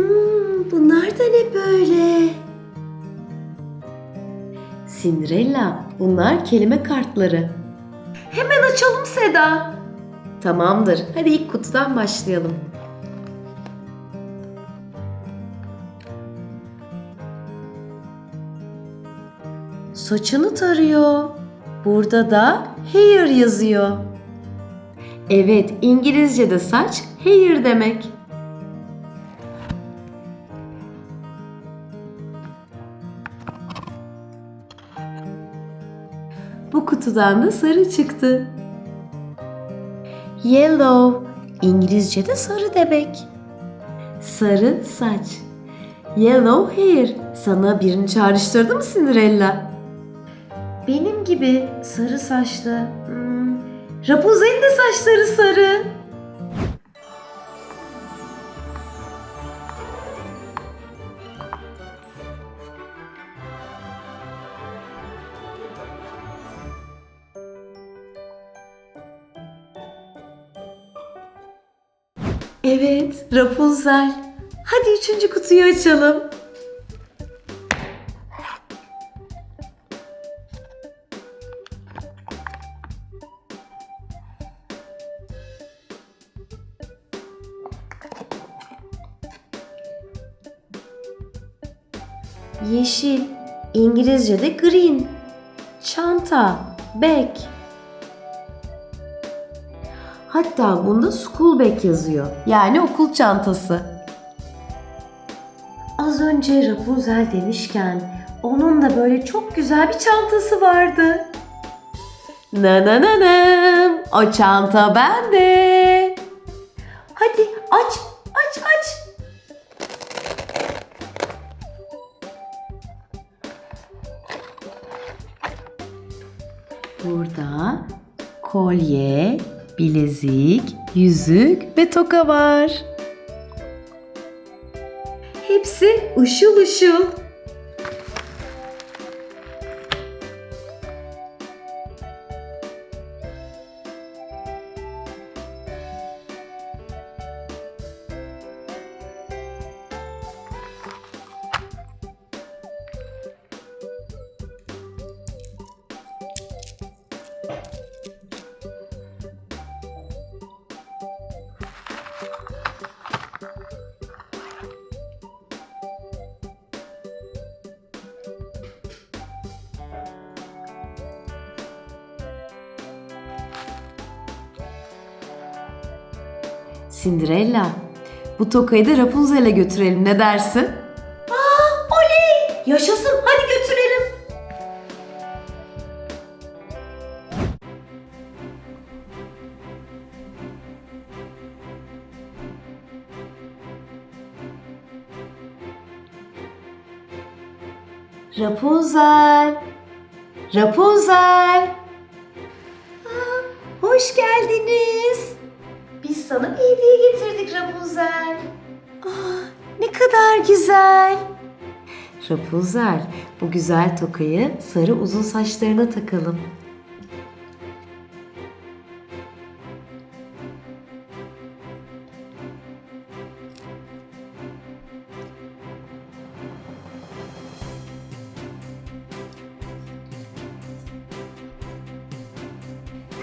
Hmm, bunlar da ne böyle? Cinderella, bunlar kelime kartları. Hemen açalım Seda. Tamamdır. Hadi ilk kutudan başlayalım. Saçını tarıyor. Burada da hair yazıyor. Evet, İngilizce'de saç hair demek. Bu kutudan da sarı çıktı. Yellow, İngilizce'de sarı demek. Sarı saç. Yellow hair. Sana birini çağrıştırdı mı Cinderella? Benim gibi sarı saçlı. Hmm, Rapunzel'in de saçları sarı. Evet, Rapunzel. Hadi üçüncü kutuyu açalım. Yeşil, İngilizce'de green. Çanta, bag. Hatta bunda school bag yazıyor. Yani okul çantası. Az önce Rapunzel demişken onun da böyle çok güzel bir çantası vardı. Na na na na. O çanta bende. Hadi aç, aç, aç. Burada kolye, bilezik, yüzük ve toka var. Hepsi ışıl ışıl. Cinderella, bu tokayı da Rapunzel'e götürelim ne dersin? Aa, oley! Yaşasın hadi götürelim. Rapunzel! Rapunzel! Aa, hoş geldiniz. Sana bir hediye getirdik Rapunzel. Aa, ne kadar güzel. Rapunzel, bu güzel tokayı sarı uzun saçlarına takalım.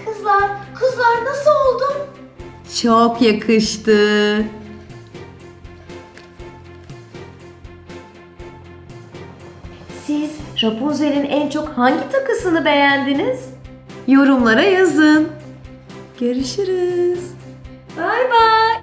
Kızlar, kızlar nasıl oldum? Çok yakıştı. Siz Rapunzel'in en çok hangi takısını beğendiniz? Yorumlara yazın. Görüşürüz. Bay bay.